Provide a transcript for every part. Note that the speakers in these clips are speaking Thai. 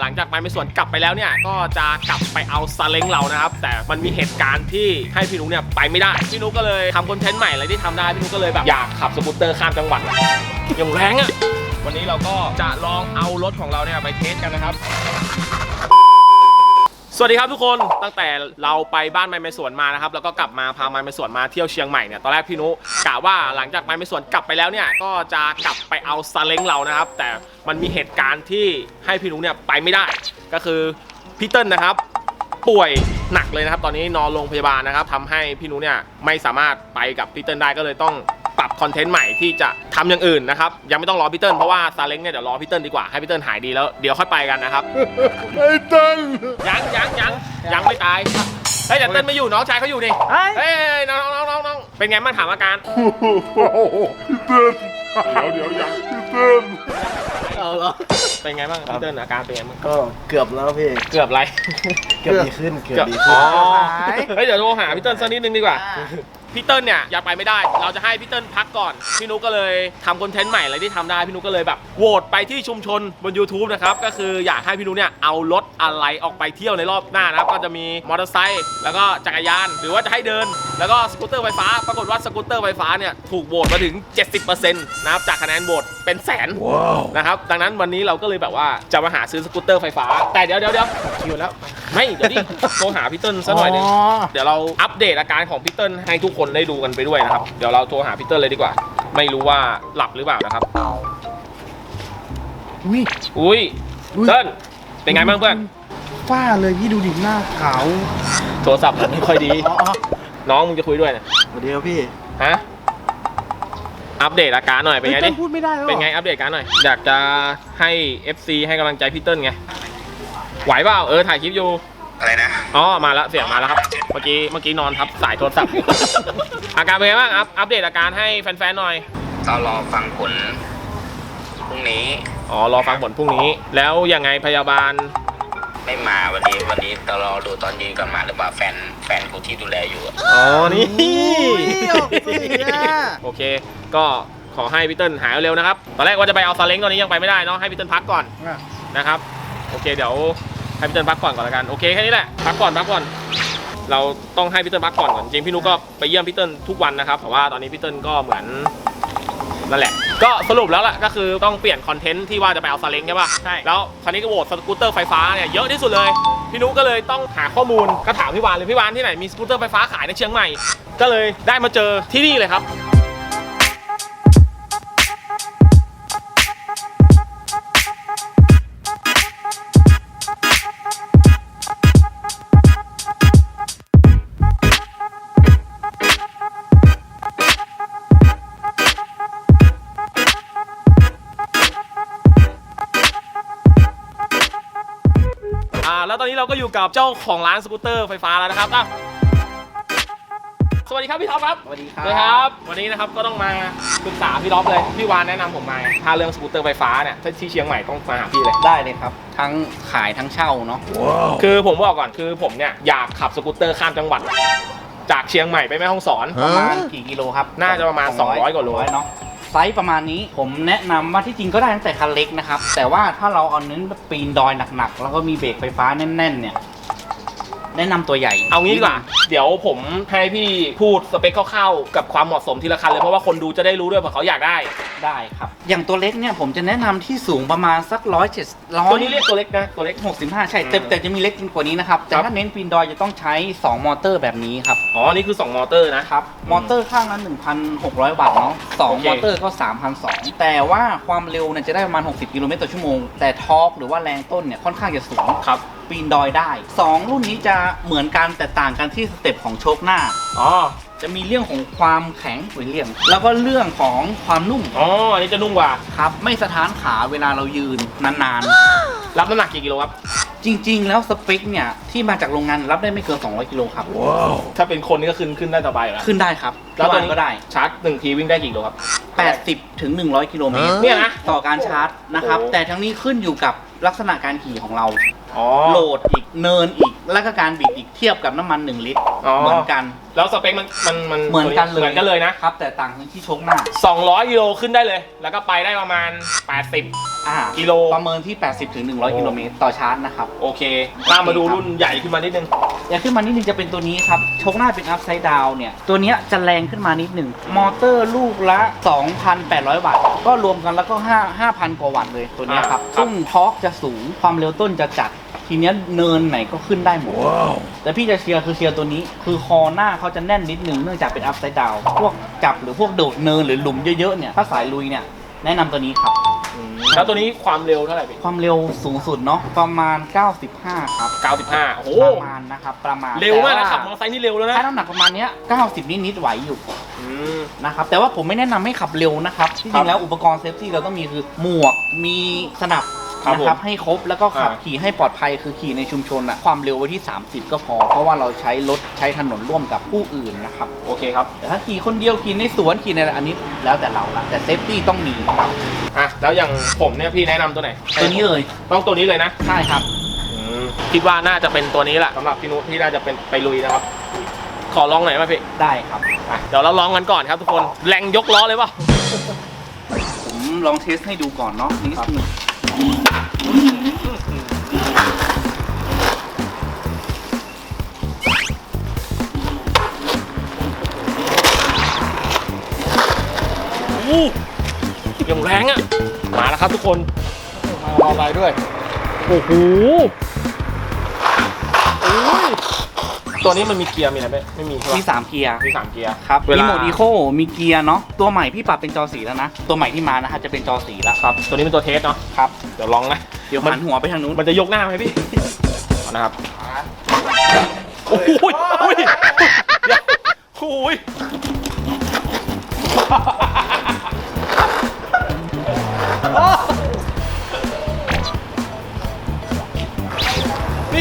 หลังจากไปไม่ส่วนกลับไปแล้วเนี่ย ก็จะกลับไปเอาซาเล้งเรานะครับ แต่มันมีเหตุการณ์ที่ให้พี่นุ๊กเนี่ยไปไม่ได้ พี่นุ๊กก็เลยทำคอนเทนต์ใหม่อะไรที่ทำได้ พี่นุ๊กก็เลยแบบอยากขับสกูตเตอร์ข้ามจังหวัดอย่างแรงอะ่ะ วันนี้เราก็จะลองเอารถของเราเนี่ยไปเทสกันนะครับ สวัสดีครับทุกคนตั้งแต่เราไปบ้านไม้ไม้สวนมานะครับแล้วก็กลับมาพาไม้ไม้สวนมาเที่ยวเชียงใหม่เนี่ยตอนแรกพี่นุกะว่าหลังจากไม้ไม้สวนกลับไปแล้วเนี่ยก็จะกลับไปเอาซาเล้งเรานะครับ แต่มันมีเหตุการณ์ที่ให้พี่นุเนี่ยไปไม่ได้ ก็คือพี่เติ้ลนะครับ ป่วยหนักเลยนะครับ ตอนนี้นอนโรงพยาบาลนะครับทำให้พี่นุเนี่ยไม่สามารถไปกับพี่เติ้ลได้ก็เลยต้อง ปรับคอนเทนต์ใหม่ที่จะทำอย่างอื่นนะครับ ยังไม่ต้องรอพี่เติ้ลเพราะว่าซาเล้งเนี่ยเดี๋ยวรอพี่เติ้ลดีกว่าให้พี่เติ้ลหายดีแล้วเดี๋ยวค่อยไปกันนะครับไอ้เติ้ลยังยังยังยังไม่ตายเฮ้ยแต่เต้นไม่อยู่น้องชายเขาอยู่นี่เฮ้ยเฮ้ยน้องน้องน้องน้องเป็นไงบ้างถามอาการโอ้โหพี่เติ้ลเดี๋ยวเดี๋ยวยังพี่เติ้ลเอาเหรอเป็นไงบ้างพี่เติ้ลอาการเป็นไงบ้างก็เกือบแล้วพี่เกือบอะไร เกือบดีขึ้นเกือบดีอ๋ขึ้อนเฮ้ยเดี๋ยวโทรหาพี่เติ้ลสักนิดนึงดีกว่า พี่เติ้ลเนี่ยอยากไปไม่ได้ เราจะให้พี่เติ้ลพักก่อน พี่นุกก็เลยทำคอนเทนต์ใหม่อะไรที่ทำได้พี่นุกก็เลยแบบโหวตไปที่ชุมชนบน YouTube นะครับก็คืออยากให้พี่นุกเนี่ยเอารถอะไรออกไปเที่ยวในรอบหน้านะครับก็จะมีมอเตอร์ไซค์แล้วก็จักรยาน หรือว่าจะให้เดิน แล้วก็สกูตเตอร์ไฟฟ้า ปรากฏว่าสกูตเตอร์ไฟฟ้าเนี่ยถูกโหวตมาถึง 70%นะครับจากคะแนนโหวตเป็นแสนนะครับดังนั้นวันนี้เราก็เลยแบบว่าจะมาหาซื้อสกูตเตอร์ไฟฟ้า แต่เดี๋ยวเดี๋ยวเดี๋ยวคิวแล้วไม่เดี๋ยวดิโทรหาพี่เติ้ลซะหน่อยหนึงเดี๋ยวเราอัปเดตอาการของพี่เติ้ลให้ทุกคนได้ดูกันไปด้วยนะครับ เดี๋ยวเราโทรหาพี่เติ้ลเลยดีกว่า ไม่รู้ว่าหลับหรือเปล่านะครับ อุ้ย อุ้ยอุ๊ย เติ้ลเป็นไงบ้างเพื่อน ฝ้าเลยพี่ดูดิหน้าขาวโทรศัพท์ผมไม่ค่อยดี อ๋ออ๋อน้องมึงจะคุยด้วยนะสวัสดีครับพี่ฮะ อัปเดตอาการหน่อยเป็นไงฮ้ดิยต้พูดไม่ได้แล้วเป็นไงอัปเดตอาการหน่อย อยากจะให้ FC ให้กำลังใจพี่เติ้ลไง ไหวเปล่าเออถ่ายคลิปอยู่ อะไรนะ อ๋อ มาแล้วเสียงมาแล้วครับ เมื่อกี้เมื่อกี้นอนทับสายโทรศัพท์อยู่อาการเป็นไงบ้างอัปอัปเดตอาการให้แฟนๆหน่อย ก็รอฟังผลพรุ่งนี้อ๋อรอฟังผลพรุ่งนี้ แล้วยังไงพยาบาลไม่มาวันนี้วันนี้ต้องรอดูตอนเย็นก่อนมาหรือเปล่าแฟนแฟนกูที่ดูแลอยู่อะอ๋อนี่อุ้ยออกสื่ออะโอเค ก็ขอให้พี่เติ้ลหายเร็วๆนะครับตอนแรกว่าจะไปเอาซาเล้งตอนนี้ยังไปไม่ได้เนาะให้พี่เติ้ลพักก่อนอะนะครับ โอเคเดี๋ยวให้พี่เติ้ลพักก่อนก่อนละกันโอเคแค่นี้แหละพักก่อนพักก่อน เราต้องให้พี่เติ้ลพักก่อนก่อนจริงพี่นุกก็ไปเยี่ยมพี่เติ้ลทุกวันนะครับแต่ว่าตอนนี้พี่เติ้ลก็เหมือนนั่นแหละ ก็สรุปแล้วล่ะก็คือต้องเปลี่ยนคอนเทนต์ที่ว่าจะไปเอาซาเล้งใช่ป่ะใช่แล้วคราวนี้ก็โหวตสกูตเตอร์ไฟฟ้าเนี่ยเยอะที่สุดเลย พี่นุกก็เลยต้องหาข้อมูลก็ถามพี่วานเลยพี่วานที่ไหนมีสกูตเตอร์ไฟฟ้าขายในเชียงใหม่ ก็เลยได้มาเจอที่นี่เลยครับ ก็อยู่กับเจ้าของร้านสกูตเตอร์ไฟฟ้าแล้วนะครับอะสวัสดีครับพี่ท็อปครับสวัสดีคสรัวัสดีครับวันนี้นะครับก็ต้องมาปรึกษาพี่ท็อปเลย พี่วานแนะนำผมมา ถ้าเรื่องสกูตเตอร์ไฟฟ้าเนี่ยถ้าที่เชียงใหม่ต้องมาหาพี่เลย ได้เลยครับ ทั้งขายทั้งเช่าเนาะ คือผมบอกก่อนคือผมเนี่ยอยากขับสกูตเตอร์ข้ามจังหวัด จากเชียงใหม่ไปแม่ฮ่องสอน ประมาณกี่กิโลครับน่าจะประมาณ 200 กว่าโล เนาะ ไซส์ประมาณนี้ ผมแนะนำว่าที่จริงก็ได้ตั้งแต่คันเล็กนะครับ แต่ว่าถ้าเราเอาเน้นปีนดอยหนักๆ แล้วก็มีเบรกไฟฟ้าแน่นๆเนี่ย แนะนำตัวใหญ่เอางี้ดีกว่า เดี๋ยวผมให้พี่พูดสเปคคร่าวๆกับความเหมาะสมทีละคันเลยเพราะว่าคนดูจะได้รู้ด้วยเผื่อเขาอยากได้ ได้ครับ อย่างตัวเล็กเนี่ยผมจะแนะนำที่สูงประมาณสักร้อยเจ็ดร้อตัวยนี้เรียกตัวเล็กนะตัวเล็ก หกสิบห้าใช่แต่อืมแต่จะมีเล็กกว่านี้นะครับ แต่ครับ ถ้าเน้นปีนดอยจะต้องใช้ 2 มอเตอร์แบบนี้ครับ อ๋อนี่คือ 2 มอเตอร์นะ ครับมอเตอร์ข้างละ1,600วัตต์เนาะสองโอเค มอเตอร์ก็ 3,200 แต่ว่าความเร็วเนี่ยจะได้ประมาณ 60 กิโลเมตรต่อชั่วโมง แต่ทอร์กหรือว่าแรงต้นเนี่ยค่อนข้างจะสูง ครับปีนดอยได้ 2 รุ่นนี้จะเหมือนกันแต่ต่างกันที่สเต็ปของโชคหน้า อ๋อ จะมีเรื่องของความแข็งหรือเหลี่ยมแล้วก็เรื่องของความนุ่มอ๋ออันนี้จะนุ่มกว่า ครับ ไม่สะท้านขาเวลาเรายืนนานรับน้ำหนักกี่กิโลครับๆจริง ๆ แล้วสเปคเนี่ย ที่มาจากโรงงานรับได้ไม่เกิน 200 กิโลครับ ถ้าเป็นคนนี่ก็ขึ้นขึ้นได้สบายอยู่แล้วขึ้นได้ครับแล้วตัวทุกนี้นก็ได้ ชาร์จหนึ่งทีวิ่งได้กี่กิโลครับ 80ถึง100 กิโลเมตรเนี่ยนะ ต่อการชาร์จนะครับโอ้แต่ทั้งนี้ขึ้นอยู่กับลักษณะการขี่ของเรา อ๋อ โหลดอีกเนินอีก แล้วก็การบิดอีกเทียบกับน้ำมัน 1 ลิตรอ๋อ เหมือนกัน แล้วสเปคมันมันมันเหมือนกันเลยเหมือนกันเลยนะครับ แต่ต่างที่ชกหน้า 200กิโลขึ้นได้เลย แล้วก็ไปได้ประมาณ 80 อ่ากิโล ประเมินที่ 80ถึง100 กิโลเมตรต่อชาร์จนะครับโอเคตามมาดูรุ่นใหญ่ขึ้นมานิดนึง อย่างขึ้นมานิดนึงจะเป็นตัวนี้ครับชกหน้าเป็นอัพไซด์ดาวเนี่ย ตัวเนี้ยจะแรงขึ้นมานิดหนึ่งมอเตอร์ลูกละ 2,800 วัตต์ก็รวมกันแล้วก็5 5,000 กว่าวัตต์เลยตัวเนี้ยครับอ่าครับ ซึ่งทอร์กจะสูงความเร็วต้นจะจัด ทีเนี้ยเนินไหนก็ขึ้นได้หมด แต่พี่จะเชียร์คือเชียร์ตัวนี้ คือคอหน้าเขาจะแน่นนิดนึงเนื่องจากเป็นอัพไซด์ดาวพวกจับหรือพวกโดดเนินหรือหลุมเยอะๆเนี่ยถ้าสายลุยเนี่ยแนะนำตัวนี้ครับ แล้วตัวนี้ความเร็วเท่าไหร่พี่ความเร็วสูงสุดเนาะประมาณ 95 ครับ 95 โอ้โห ประมาณนะครับประมาณเร็วมากนะแต่ขับมอเตอร์ไซค์นี่เร็วแล้วนะถ้าน้ำหนักประมาณเนี้ย90นิดๆไหวอยู่ อืม นะครับแต่ว่าผมไม่แนะนำให้ขับเร็วนะครับ ที่จครัริบงแล้วอุปกรณ์เซฟตี้เราต้องมีคือหมวกมีสนับ ครับนะครับผมให้ครบแล้วก็ขับอ่าขี่ให้ปลอดภัยคือขี่ในชุมชนอะความเร็วไว้ที่ 30 ก็พอ เพราะว่าเราใช้รถใช้ถนนร่วมกับผู้อื่นนะครับ โอเคครับ แต่ถ้าขี่คนเดียวขี่ในสวนขี่ในอะไรอันนี้แล้วแต่เราละแต่เซฟตี้ต้องมีครับอะแล้วอย่างผมเนี่ยพี่แนะนำตัวไหนตัวนี้เลยต้องตัวนี้เลยนะใช่ครับคิดว่าน่าจะเป็นตัวนี้แหละสำหรับพี่นุที่น่าจะเป็นไปลุยนะครับ ขอลองหน่อยไหมพี่ได้ครับ อะเดี๋ยวเราลองกันก่อนครับทุกคนแรงยกล้อเลยป่ะผมลองเทสให้ดูก่อนเนาะนิดนึง อู้ยังแรงอะ มาแล้วครับทุกคน มารอไปด้วย โอ้โห ตัวนี้มันมีเกียร์มีอะไรไหมไม่มีใช่มีปะสามเกียร์มีสามเกียร์ ครับเวมีลา โหมดอีโคมีเกียร์เนาะตัวใหม่พี่ปรับเป็นจอสีแล้วนะ ตัวใหม่ที่มานะฮะจะเป็นจอสีแล้วครับ ตัวนี้เป็นตัวเทสเนาะครับ เดี๋ยวลองนะเดี๋ยวหันหัวไปทางนู้นมันจะยกหน้าไหมพี่เอานะครับโอ้โหโอ้ยเดี๋ยวโอ้ย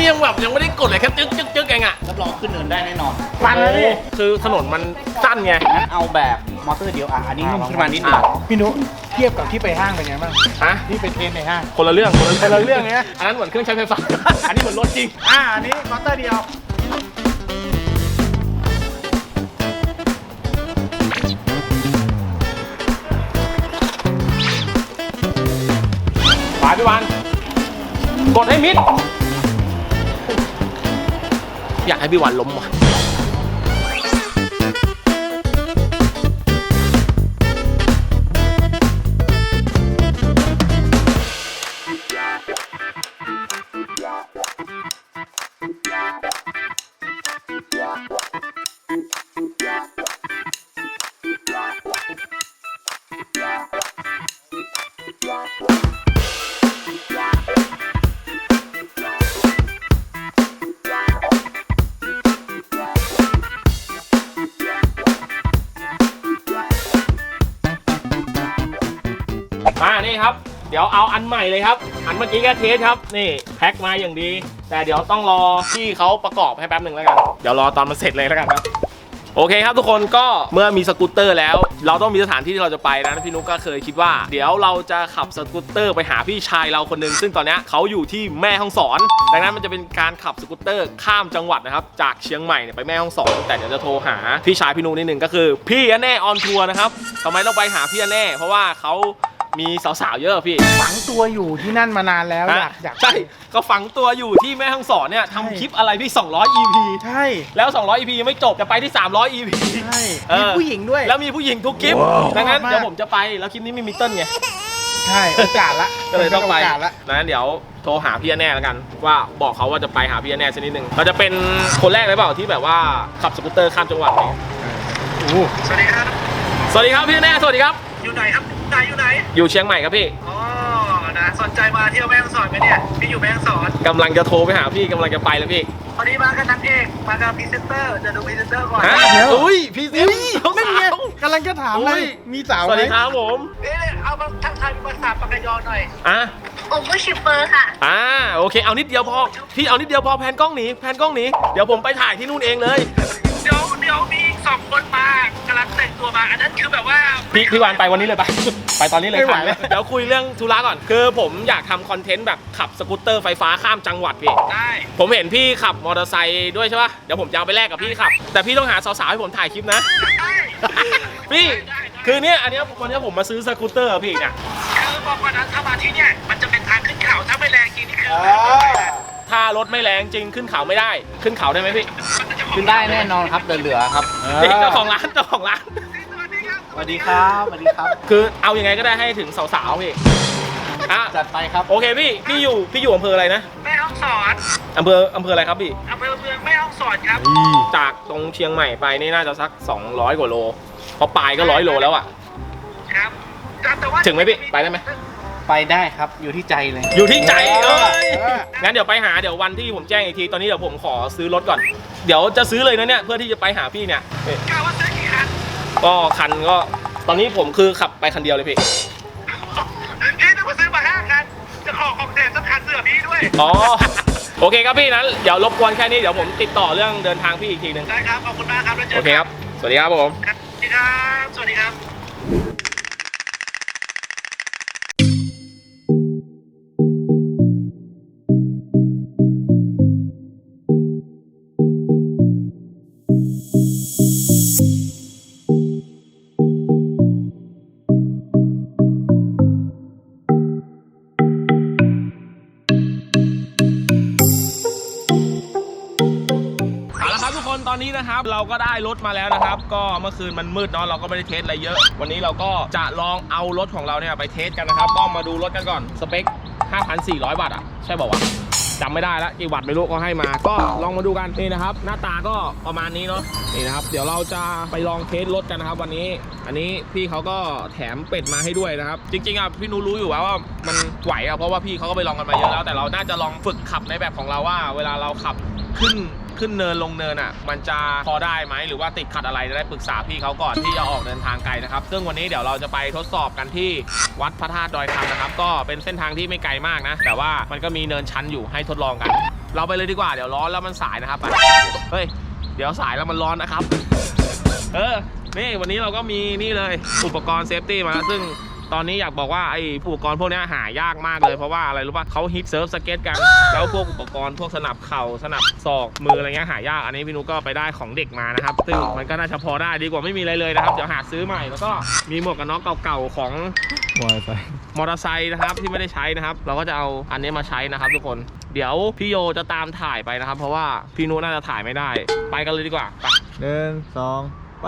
นี่ยังแบบยังไม่ได้กดเลยแค่จึ๊กจึ๊กจึ๊กเองอะรับรองขึ้นเนินได้แน่นอนฟันนะพี่คือถนนมันสั้นไง งั้นเอาแบบมอเตอร์เดียวอะ อันนี้นุ่มขึ้นมานิดนึงอะ พี่นุเทียบกับที่ไปห้างเป็นไงบ้างฮะ ที่ไปเทรนในห้าง คนละเรื่อง คนละคนละเรื่องไงอันนั้นเหมือนเครื่องใช้ไฟฟ้า อันนี้เหมือนรถจริง อ่า อันนี้มอเตอร์เดียว ไปพี่วัน กดให้มิดอยาก ให้พี่วันล้มว่ะ ใหม่เลยครับ อันเมื่อกี้แค่เทสครับ นี่แพ็คมาอย่างดี แต่เดี๋ยวต้องรอที่เขาประกอบให้แป๊บหนึ่งแล้วกัน เดี๋ยวรอตอนมันเสร็จเลยแล้วกันครับ โอเคครับทุกคนก็เมื่อมีสกูตเตอร์แล้ว เราต้องมีสถานที่ที่เราจะไปนะพี่นุกก็เคยคิดว่า เดี๋ยวเราจะขับสกูตเตอร์ไปหาพี่ชายเราคนหนึงซึ่งตอนนี้เขาอยู่ที่แม่ฮ่องสอน ดังนั้นมันจะเป็นการขับสกูตเตอร์ข้ามจังหวัดนะครับจากเชียงใหม่เนี่ยไปแม่ฮ่องสอน แต่เดี๋ยวจะโทรหาพี่ชายพี่นุกนิดนึงก็คือ พี่อันแน่ออนทัวร์นะครับทำไมต้องไปหาพี่แน่เพราะว่าเขา มีสาวๆเยอะพี่ ฝังตัวอยู่ที่นั่นมานานแล้วอยากอยากใช่ก็ฝังตัวอยู่ที่แม่ฮ่องสอนเนี่ยทำคลิปอะไรพี่ 200 EP ใช่ แล้ว 200 EP ยังไม่จบจะไปที่ 300 EP ใช่เอมีอผู้หญิงด้วย แล้วมีผู้หญิงทุกคลิปดังนั้นชอบมากเดี๋ยวผมจะไปแล้วคลิปนี้ไม่มีเติ้ลไงใช่โอกาสละก็เลยต้องไปโอกาสละดังนั้นเดี๋ยวโทรหาพี่แน่แล้วกัน ว่าบอกเขาว่าจะไปหาพี่แน่สักนิดนึงเราจะเป็นคนแรกเลยเปล่าที่แบบว่าขับสกูตเตอร์ข้ามจังหวัดเนี่ยสวัสดีครับ สวัสดีครับพี่แน่สวัสดีครับ อยู่ไหนครับอยู่ ไหนอยู่ไหน อยู่เชียงใหม่ครับพี่ อ๋อ นะสนใจมาเที่ยวแม่ฮ่องสอนไหมเนี่ย พี่อยู่แม่ฮ่องสอน กำลังจะโทรไปหาพี่กำลังจะไปแล้วพี่พอดีมากับนางเอกมากับพรีเซนเตอร์เดี๋ยวดูพรีเซนเตอร์ก่อนฮะเดี๋ยว อุ้ยพี่ซินั่นไงกำลังจะถามเลยมีสาวสวัสไหมดีครับผม เอ๊ะเอามาทักทายเป็นภาษาปากกยอหน่อยอะ โอเวอร์ชิปเปอร์ค่ะ อ่า โอเค เอานิดเดียวพอ พี่เอานิดเดียวพอแพนกล้องหนีแพนกล้องหนีเดี๋ยวผมไปถ่ายที่นู่นเองเลยเดี๋ยวเดี๋ยวมีอีกสองคนมากำลังแต่งตัวมา อันนั้นคือแบบว่าพี่พี่วานไปวันนี้เลยไปโไปตอนนี้เลยไม่ไหวทันแล้วเดี๋ยวคุยเรื่องธุระก่อน คือผมอยากทำคอนเทนต์แบบขับสกูตเตอร์ไฟฟ้าข้ามจังหวัดพี่ ได้ผมเห็นพี่ขับมอเตอร์ไซค์ด้วยใช่ป่ะ เดี๋ยวผมจะเอาไปแลกกับพี่ขับ แต่พี่ต้องหาสาวๆให้ผมถ่ายคลิปนะ ได้พี่คือเนี้ยอันเนี้ยวันเนี้ยผมมาซื้อสกูตเตอร์อะพี่เนี่ย คือบอกก่อนนะถ้ามาที่เนี่ยมันจะเป็นทางขึ้นเขาถ้าไม่แรงจริงนี่คือ ถ้ารถไม่แรงจริงขึ้นเขาไม่ได้ ขึ้นเขาได้ไหมพี่ขึ้นได้แน่นอนครับเหลือๆครับนี่เจ้าของร้านเจ้าของร้าน สวัสดีครับสวัสดีครับสวัสดีครับคือเอายังไงก็ได้ให้ถึงสาวๆพี่อะจัดไปครับ โอเคพี่ พี่อยู่ พี่อยู่อำเภออะไรนะ แม่ห้องสอนอำเภออำเภออะไรครับพี่อำเภอเมืองแม่ห้องสอนครับ จากตรงเชียงใหม่ไปนี่น่าจะสัก 200 กว่าโลเพราะปลายก็ร้อยโลแล้วอะครับ แต่ว่า ถึงไหมพี่ ไปได้ไหม ไปได้ครับอยู่ที่ใจเลยอยู่ที่ใจเอเอ้อยเออ งั้นเดี๋ยวไปหาเดี๋ยววันที่ผมแจ้งอีกที ตอนนี้เดี๋ยวผมขอซื้อรถก่อน เดี๋ยวจะซื้อเลยนะเนี่ยเพื่อที่จะไปหาพี่เนี่ยนี่กล่าวว่าซื้อกี่คันก็คันก็ตอนนี้ผมคือขับไปคันเดียวเลยพี่ พี่ต้องมาซื้อมาห้าคัน จะขอของแถมสักคันเสื้อพี่ด้วย อ๋อ โอเคครับพี่นั้นเดี๋ยวรบกวนแค่นี้เดี๋ยวผมติดต่อเรื่องเดินทางพี่อีกทีหนึงได้ครับ ขอบคุณมากครับแล้วเจอโอเคครับ สวัสดีครับผม ครับสวัสดีครับ สวัสดีครับ ตอนนี้นะครับเราก็ได้รถมาแล้วนะครับ ก็เมื่อคืนมันมืดเนาะเราก็ไม่ได้เทสอะไรเยอะ วันนี้เราก็จะลองเอารถของเราเนี่ยไปเทสกันนะครับ ก็มาดูรถกันก่อนสเปค 5,400วัตต์อะใช่ป่าวะจำไม่ได้แล้วกี่วัตต์ไม่รู้ก็ให้มา ก็ลองมาดูกันนี่นะครับ หน้าตาก็ประมาณนี้เนาะนี่นะครับ เดี๋ยวเราจะไปลองเทสรถกันนะครับ วันนี้ อันนี้พี่เขาก็แถมเป็ดมาให้ด้วยนะครับ จริงๆอะพี่นูรู้อยู่ว่าว่ามันไหวอะเพราะว่าพี่เขาก็ไปลองกันมาเยอะแล้ว แต่เราน่าจะลองฝึกขับในแบบของเราว่า เวลาเราขับขึ้น ขึ้นเนินลงเนินอะ มันจะพอได้ไหมหรือว่าติดขัดอะไรจะได้ปรึกษาพี่เขาก่อนที่จะออกเดินทางไกลนะครับ ซึ่งวันนี้เดี๋ยวเราจะไปทดสอบกันที่วัดพระธาตุดอยคำนะครับ ก็เป็นเส้นทางที่ไม่ไกลมากนะ แต่ว่ามันก็มีเนินชันอยู่ให้ทดลองกัน เราไปเลยดีกว่าเดี๋ยวร้อนแล้วมันสายนะครับไปเฮ้ยเดี๋ยวสายแล้วมันร้อนนะครับ เออนี่วันนี้เราก็มีนี่เลยอุปกรณ์เซฟตี้มาซึ่ง ตอนนี้อยากบอกว่าไอ้อุปกรณ์พวกเนี้ยหายากมากเลยเพราะว่าอะไรรู้ป่ะเขาฮิตเซิร์ฟสเก็ตกัน แล้วพวกอุปกรณ์พวกสนับเข่าสนับศอกมืออะไรเงี้ยหายากอันนี้พี่นุก็ไปได้ของเด็กมานะครับ ซึ่งมันก็น่าจะพอได้ดีกว่าไม่มีอะไรเลยนะครับเดี๋ยวหาซื้อใหม่แล้วก็มีหมวกกันน็อกเก่าๆของมอเตอร์ไซค์มอเตอร์ไซค์นะครับที่ไม่ได้ใช้นะครับ เราก็จะเอาอันนี้มาใช้นะครับทุกคนเดี๋ยวพี่โยจะตามถ่ายไปนะครับ เพราะว่าพี่นุน่าจะถ่ายไม่ได้ ไปกันเลยดีกว่าไปหนึ่งสองไป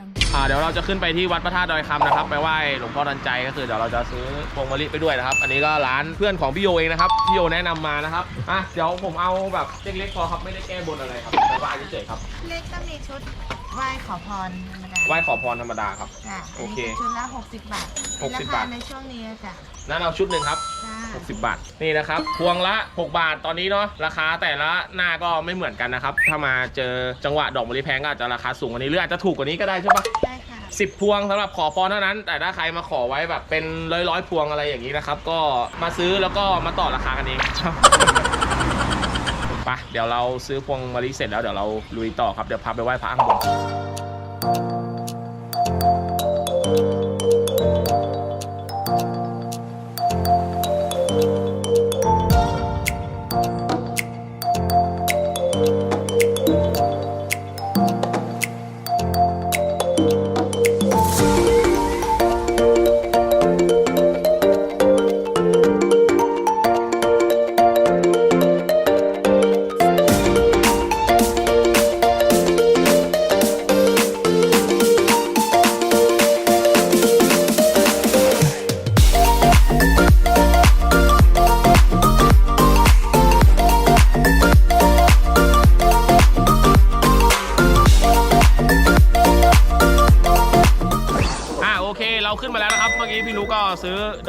อ่าเดี๋ยวเราจะขึ้นไปที่วัดพระธาตุดอยคำนะครับ ไปไหว้หลวงพ่อดันใจก็คือเดี๋ยวเราจะซื้อพวงมะลิไปด้วยนะครับ อันนี้ก็ร้านเพื่อนของพี่โยเองนะครับพี่โยแนะนำมานะครับอะเดี๋ยวผมเอาแบบเล็กๆพอครับไม่ได้แก้บนอะไรครับแต่ไหว้เฉยๆครับ เล็กก็มีชุดไหว้ขอพรธรรม ไหว้ขอพรธรรมดาครับจ้ะโอเคนนี้ชุดละ60 บาทหกสิบบาท รคในช่วงนี้จ้ะนั่นเอาชุดหนึ่งครับ จ้า60 บาท นี่นะครับ พวงละ 6 บาทตอนนี้เนาะ ราคาแต่ละหน้าก็ไม่เหมือนกันนะครับ ถ้ามาเจอจังหวะดอกมะลิแพงก็อาจจะราคาสูงกว่านี้หรืออาจจะถูกกว่านี้ก็ได้ใช่ปะ ได้ค่ะ สิบพวงสำหรับขอพรเท่านั้น แต่ถ้าใครมาขอไว้แบบเป็นร้อยร้อยๆพวงอะไรอย่างนี้นะครับ ก็มาซื้อแล้วก็มาต่อราคากันเองไปเดี๋ยวเราซื้อพวงมะลิเสร็จแล้วเดี๋ยวเราลุยต่อครับ เดี๋ยวพาไปไหว้พระข้างบน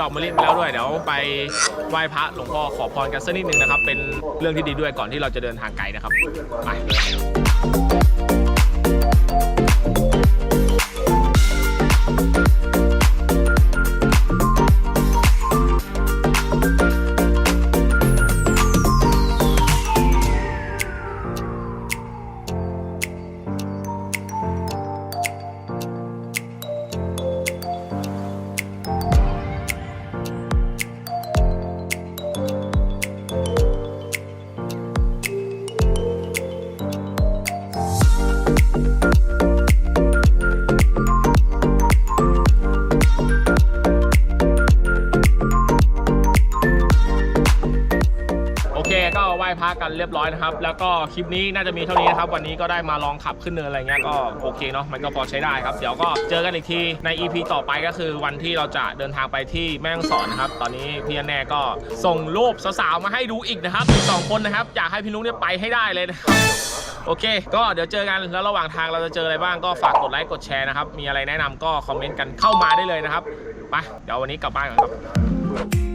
ดอกมะลิมาแล้วด้วยเดี๋ยวไปไหว้พระหลวงพ่อขอพรกันสักนิดหนึ่งนะครับ เป็นเรื่องที่ดีด้วยก่อนที่เราจะเดินทางไกลนะครับไป กันเรียบร้อยนะครับ แล้วก็คลิปนี้น่าจะมีเท่านี้นะครับ วันนี้ก็ได้มาลองขับขึ้นเนินอะไรเงี้ยก็โอเคเนาะมันก็พอใช้ได้ครับ เดี๋ยวก็เจอกันอีกทีใน EP ต่อไปก็คือวันที่เราจะเดินทางไปที่แม่ฮ่องสอนนะครับ ตอนนี้พี่แน่ก็ส่งรูปสาวๆมาให้ดูอีกนะครับอีกสองคนนะครับอยากให้พี่นุ๊กเนี่ยไปให้ได้เลยนะครับโอเค ก็เดี๋ยวเจอกันแล้วระหว่างทางเราจะเจออะไรบ้างก็ฝากกดไลค์กดแชร์นะครับ มีอะไรแนะนำก็คอมเมนต์กันเข้ามาได้เลยนะครับ ไป เดี๋ยววันนี้กลับบ้านก่อนครับ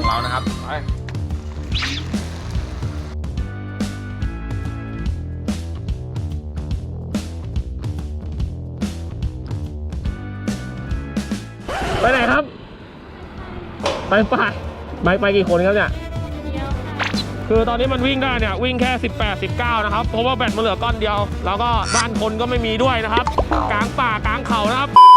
ของเรานะครับไปไปไหนครับ ไปป่ะไปไปกี่คนครับเนี่ย คือตอนนี้มันวิ่งได้เนี่ย วิ่งแค่ 18 19 นะครับ เพราะว่าแบตมันเหลือก้อนเดียว แล้วก็บ้านคนก็ไม่มีด้วยนะครับ กลางป่ากลางเขานะครับ